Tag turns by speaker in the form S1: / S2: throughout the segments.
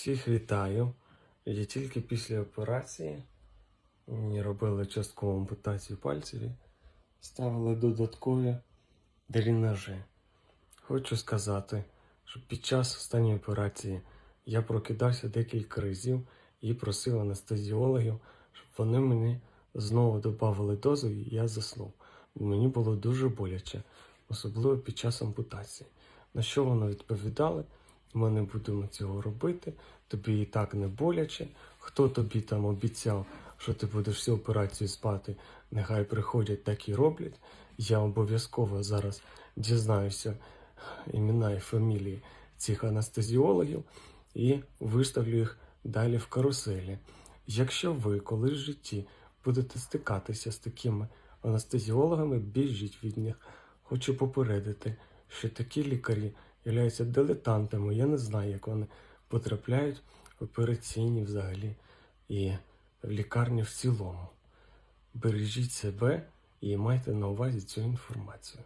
S1: Всіх вітаю. Я тільки після операції мені робили часткову ампутацію пальців і ставили додаткові дренажі. Хочу сказати, що під час останньої операції я прокидався декілька разів і просив анестезіологів, щоб вони мені знову додавали дозу і я заснув. Мені було дуже боляче, особливо під час ампутації. На що вони відповідали? Ми не будемо цього робити, тобі і так не боляче. Хто тобі там обіцяв, що ти будеш всю операцію спати, нехай приходять, так і роблять. Я обов'язково зараз дізнаюся імена і фамілії цих анестезіологів і виставлю їх далі в каруселі. Якщо ви колись в житті будете стикатися з такими анестезіологами, біжіть від них. Хочу попередити, що такі лікарі являються дилетантами. Я не знаю, як вони потрапляють в операційні взагалі і в лікарні в цілому. Бережіть себе і майте на увазі цю інформацію.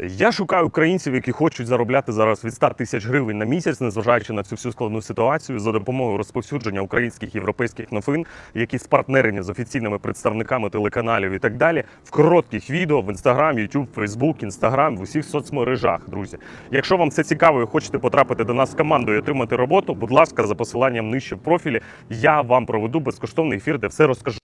S2: Я шукаю українців, які хочуть заробляти зараз від 100 тисяч гривень на місяць, незважаючи на цю всю складну ситуацію, за допомогою розповсюдження українських європейських новин, які спартнерені з офіційними представниками телеканалів і так далі, в коротких відео в Instagram, YouTube, Facebook, Instagram, в усіх соцмережах. Друзі, якщо вам це цікаво і хочете потрапити до нас в команду і отримати роботу, будь ласка, за посиланням нижче в профілі, я вам проведу безкоштовний ефір, де все розкажу.